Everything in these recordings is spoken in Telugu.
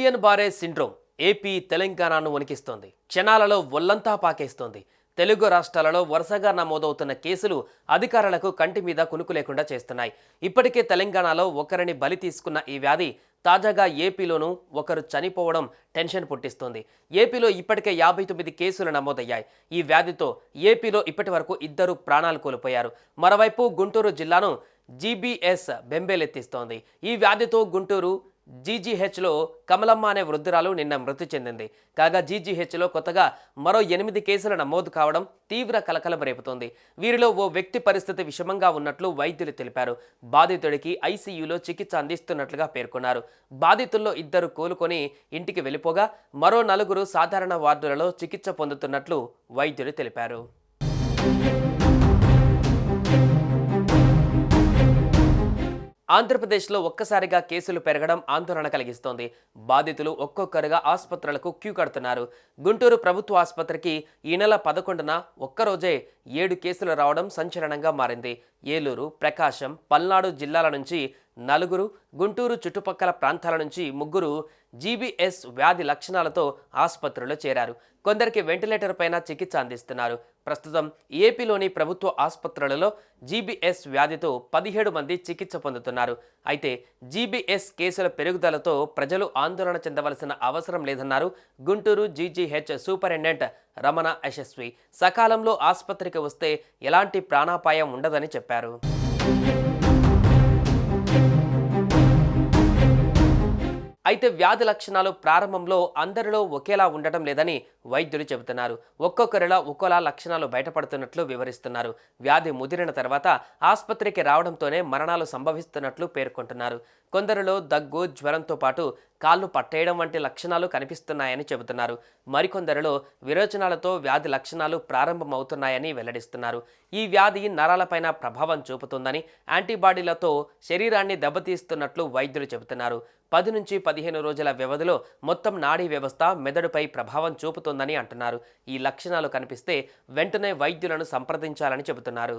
గులియన్ బారే సిండ్రోమ్ ఏపీ తెలంగాణను వణికిస్తోంది. క్షణాలలో ఒల్లంతా పాకేస్తోంది. తెలుగు రాష్ట్రాలలో వరుసగా నమోదవుతున్న కేసులు అధికారులకు కంటి మీద కునుకు లేకుండా చేస్తున్నాయి. ఇప్పటికే తెలంగాణలో ఒకరిని బలి తీసుకున్న ఈ వ్యాధి తాజాగా ఏపీలోనూ ఒకరు చనిపోవడం టెన్షన్ పుట్టిస్తోంది. ఏపీలో ఇప్పటికే యాభై తొమ్మిది కేసులు నమోదయ్యాయి. ఈ వ్యాధితో ఏపీలో ఇప్పటి వరకు ఇద్దరు ప్రాణాలు కోల్పోయారు. మరోవైపు గుంటూరు జిల్లాను జీబీఎస్ బెంబేలెత్తిస్తోంది. ఈ వ్యాధితో గుంటూరు జీజీహెచ్లో కమలమ్మ అనే వృద్ధురాలు నిన్న మృతి చెందింది. కాగా జీజీహెచ్లో కొత్తగా మరో ఎనిమిది కేసులు నమోదు కావడం తీవ్ర కలకలం రేపుతోంది. వీరిలో ఓ వ్యక్తి పరిస్థితి విషమంగా ఉన్నట్లు వైద్యులు తెలిపారు. బాధితుడికి ఐసీయూలో చికిత్స అందిస్తున్నట్లుగా పేర్కొన్నారు. బాధితుల్లో ఇద్దరు కోలుకొని ఇంటికి వెళ్ళిపోగా మరో నలుగురు సాధారణ వార్డులలో చికిత్స పొందుతున్నట్లు వైద్యులు తెలిపారు. ఆంధ్రప్రదేశ్లో ఒక్కసారిగా కేసులు పెరగడం ఆందోళన కలిగిస్తోంది. బాధితులు ఒక్కొక్కరుగా ఆసుపత్రులకు క్యూ కడుతున్నారు. గుంటూరు ప్రభుత్వ ఆసుపత్రికి ఈ నెల పదకొండున ఒక్కరోజే ఏడు కేసులు రావడం సంచలనంగా మారింది. ఏలూరు ప్రకాశం పల్నాడు జిల్లాల నుంచి నలుగురు గుంటూరు చుట్టుపక్కల ప్రాంతాల నుంచి ముగ్గురు జీబీఎస్ వ్యాధి లక్షణాలతో ఆసుపత్రిలో చేరారు. కొందరికి వెంటిలేటర్ పైన చికిత్స అందిస్తున్నారు. ప్రస్తుతం ఏపీలోని ప్రభుత్వ ఆసుపత్రులలో జీబీఎస్ వ్యాధితో పదిహేడు మంది చికిత్స పొందుతున్నారు. అయితే జీబీఎస్ కేసుల పెరుగుదలతో ప్రజలు ఆందోళన చెందవలసిన అవసరం లేదన్నారు గుంటూరు జీజీహెచ్ సూపరింటెండెంట్ రమణ యశస్వి. సకాలంలో ఆసుపత్రికి వస్తే ఎలాంటి ప్రాణాపాయం ఉండదని చెప్పారు. అయితే వ్యాధి లక్షణాలు ప్రారంభంలో అందరిలో ఒకేలా ఉండటం లేదని వైద్యులు చెబుతున్నారు. ఒక్కొక్కరిలో ఒక్కోలా లక్షణాలు బయటపడుతున్నట్లు వివరిస్తున్నారు. వ్యాధి ముదిరిన తర్వాత ఆసుపత్రికి రావడంతోనే మరణాలు సంభవిస్తున్నట్లు పేర్కొంటున్నారు. కొందరిలో దగ్గు జ్వరంతో పాటు కాళ్ళు పట్టేయడం వంటి లక్షణాలు కనిపిస్తున్నాయని చెబుతున్నారు. మరికొందరిలో విరోచనాలతో వ్యాధి లక్షణాలు ప్రారంభమవుతున్నాయని వెల్లడిస్తున్నారు. ఈ వ్యాధి నరాలపైన ప్రభావం చూపుతుందని యాంటీబాడీలతో శరీరాన్ని దెబ్బతీస్తున్నట్లు వైద్యులు చెబుతున్నారు. పది నుంచి పదిహేను రోజుల వ్యవధిలో మొత్తం నాడీ వ్యవస్థ మెదడుపై ప్రభావం చూపుతుందని అంటున్నారు. ఈ లక్షణాలు కనిపిస్తే వెంటనే వైద్యులను సంప్రదించాలని చెబుతున్నారు.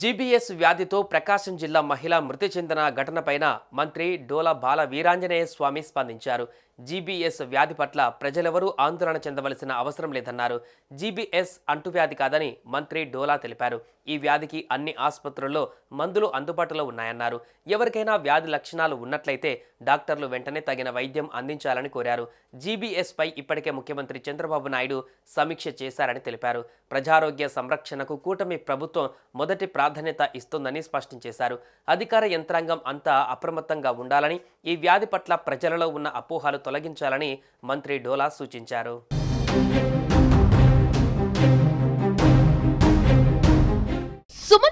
జీబీఎస్ వ్యాధితో ప్రకాశం జిల్లా మహిళ మృతి చెందిన ఘటనపైన మంత్రి డోలా బాల వీరాంజనేయ స్వామి స్పందించారు. జీబీఎస్ వ్యాధి పట్ల ప్రజలెవరూ ఆందోళన చెందవలసిన అవసరం లేదన్నారు. జీబీఎస్ అంటువ్యాధి కాదని మంత్రి డోలా తెలిపారు. ఈ వ్యాధికి అన్ని ఆసుపత్రుల్లో మందులు అందుబాటులో ఉన్నాయన్నారు. ఎవరికైనా వ్యాధి లక్షణాలు ఉన్నట్లయితే డాక్టర్లు వెంటనే తగిన వైద్యం అందించాలని కోరారు. జీబీఎస్పై ఇప్పటికే ముఖ్యమంత్రి చంద్రబాబు నాయుడు సమీక్ష చేశారని తెలిపారు. ప్రజారోగ్య సంరక్షణకు కూటమి ప్రభుత్వం మొదటి ప్రాధాన్యత ఇస్తుందని స్పష్టం చేశారు. అధికార యంత్రాంగం అంతా అప్రమత్తంగా ఉండాలని ఈ వ్యాధి పట్ల ప్రజలలో ఉన్న అపోహలు తొలగించాలని మంత్రి డోలా సూచించారు.